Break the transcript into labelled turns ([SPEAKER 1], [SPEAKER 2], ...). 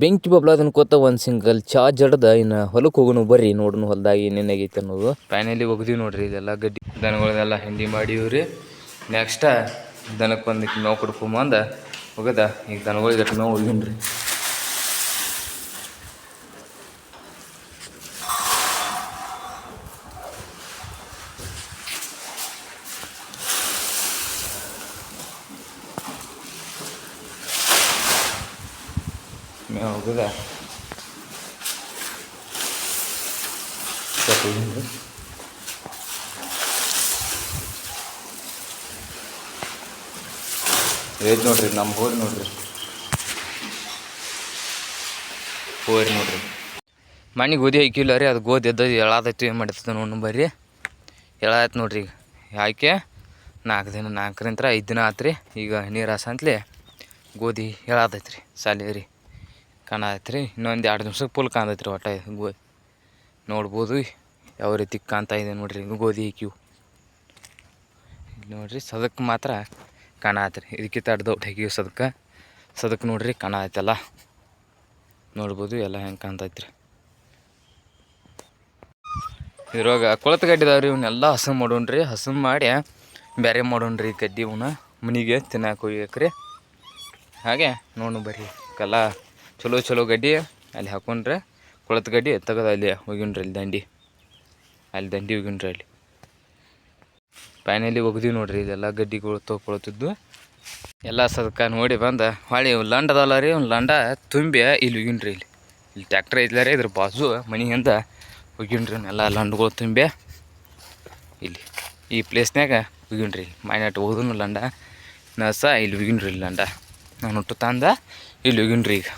[SPEAKER 1] ಬೆಂಕಿ ಕೊತ್ತ ಒಂದು ಸಿಂಗಲ್ ಚಾ ಜಡ್ದ ಇನ್ನು ಹೊಲಕ್ಕೆ ಹೋಗೋಣ ಬರ್ರಿ ನೋಡೋಣ ಹೊಲ್ದಾಗ ಏನೇನು ಆಗೈತೆ ಅನ್ನೋದು. ಫೈನಲಿ ಒಗ್ದೀವಿ ನೋಡ್ರಿ, ಇದೆಲ್ಲ ಗಡ್ಡಿ ದನಗಳನ್ನೆಲ್ಲ ಹಿಂಡಿ ಮಾಡೀವ್ರಿ. ನೆಕ್ಸ್ಟ ದನಕ್ಕೆ ಬಂದಕ್ಕೆ ನೋವು ಕೊಡ್ಕೊಂಬಂದ, ಹೋಗದ, ಈಗ ದನಗಳಿಗೆ ನೋವು ಒಯ್ಯಣ್ರಿ ಮೇವು ಹೋಗದ ಏದ್ ನೋಡ್ರಿ ನಮ್ಮ ಹೋರಿ ನೋಡ್ರಿ ಹೋರಿ ನೋಡ್ರಿ ಮನೆ ಗೋಧಿ ಹಾಕಿಲ್ಲ ರೀ ಅದು ಗೋಧಿ ಎದ್ದದು ಎಳಾದೈತಿ ಏನು ಮಾಡಿರ್ತದೆ ನೋಡಿ ಬರ್ರಿ. ಎಳಾಯ್ತು ನೋಡ್ರಿ ಈಗ. ಯಾಕೆ? ನಾಲ್ಕು ದಿನ ನಾಲ್ಕರಿಂತ್ರ ಐದು ದಿನ ಆತ್ರಿ. ಈಗ ನೀರು ಹಾಸ ಅಂತಲೇ ಗೋಧಿ ಎಳಾದೈತಿ ರೀ ಸಾಲಿ ರೀ. ಕಾಣತೈತಿ ರೀ ಇನ್ನೊಂದು ಎರಡು ನಿಮಿಷಕ್ಕೆ ಫುಲ್ ಕಾಣತೈತಿ ರೀ ಒಟ್ಟ ಗೋಧಿ. ನೋಡ್ಬೋದು ಯಾವ ರೀತಿ ಕಾಣ್ತಾ ಇದೆ ನೋಡ್ರಿ ಗೋಧಿ ಹಾಕಿವು ನೋಡಿರಿ ಸದಕ್ಕೆ ಮಾತ್ರ ಕಾಣತ್ರಿ ಇದಕ್ಕಿಂತ ಅಡ್ಡ ದೊಡ್ಡ ಹಾಕಿವಿ ಸದಕ್ಕೆ ಸದಕ್ಕೆ ನೋಡ್ರಿ ಕಾಣತ್ತಲ್ಲ ನೋಡ್ಬೋದು ಎಲ್ಲ ಹೆಂಗೆ ಕಾಣ್ತೈತ್ರಿ ಇದ್ರೊಳಗೆ ಕೊಳತು ಗಡ್ಡಿ ರೀ ಇವನ್ನೆಲ್ಲ ಹಸನು ಮಾಡೋಣ್ರಿ. ಹಸು ಮಾಡಿ ಬೇರೆ ಮಾಡೋಣ್ರಿ ಕಡ್ಡಿ ಇವನ್ನ ಮನೆಗೆ ತಿನ್ನಕ್ಕೆ ಒಯ್ಯಕ್ರಿ ಹಾಗೆ ನೋಡು ಬರ್ರಿ. ಕಲ್ಲ ಚಲೋ ಚಲೋ ಗಡ್ಡಿ. ಅಲ್ಲಿ ಹಾಕೊಂಡ್ರೆ ಕೊಳತ್ ಗಡ್ಡಿ, ತೆಗೆದು ಅಲ್ಲಿ ಹೋಗಿನ್ರಿ ಅಲ್ಲಿ ದಂಡಿ. ಅಲ್ಲಿ ದಂಡಿ ಹೋಗಿನ್ರಿ ಅಲ್ಲಿ. ಫೈನಲಿ ಒಗ್ದೀವಿ ನೋಡ್ರಿ ಇದೆಲ್ಲ ಗಡ್ಡಿಗಳು ತೊಗೊಳ್ತಿದ್ದು ಎಲ್ಲ ಸದಕ ನೋಡಿ ಬಂದು ಹೊಳಿ ಲಂಡ್ ಅದಲ್ಲ ರೀ, ಒಂದು ಲಂಡ ತುಂಬಿ ಇಲ್ಲಿ ಹೋಗಿನ್ರಿ ಇಲ್ಲಿ. ಇಲ್ಲಿ ಟ್ಯಾಕ್ಟ್ರ್ ಐತ್ಲ ರೀ, ಇದ್ರ ಬಾಜು ಮನೆಯಿಂದ ಹೋಗಿನ್ರಿ ಎಲ್ಲ ಲಂಡ್ಗಳು ತುಂಬಿ ಇಲ್ಲಿ ಈ ಪ್ಲೇಸ್ನ್ಯಾಗ ಹೋಗಿನ್ರಿ ಮನೆ ಹೋದನು ಲಂಡ, ನಸ ಇಲ್ಲಿ ಇಲ್ಲಿ ಲಂಡ. ನಾನು ಹುಟ್ಟು ತಂದ ಇಲ್ಲಿ ಹೋಗಿನ್ರಿ ಈಗ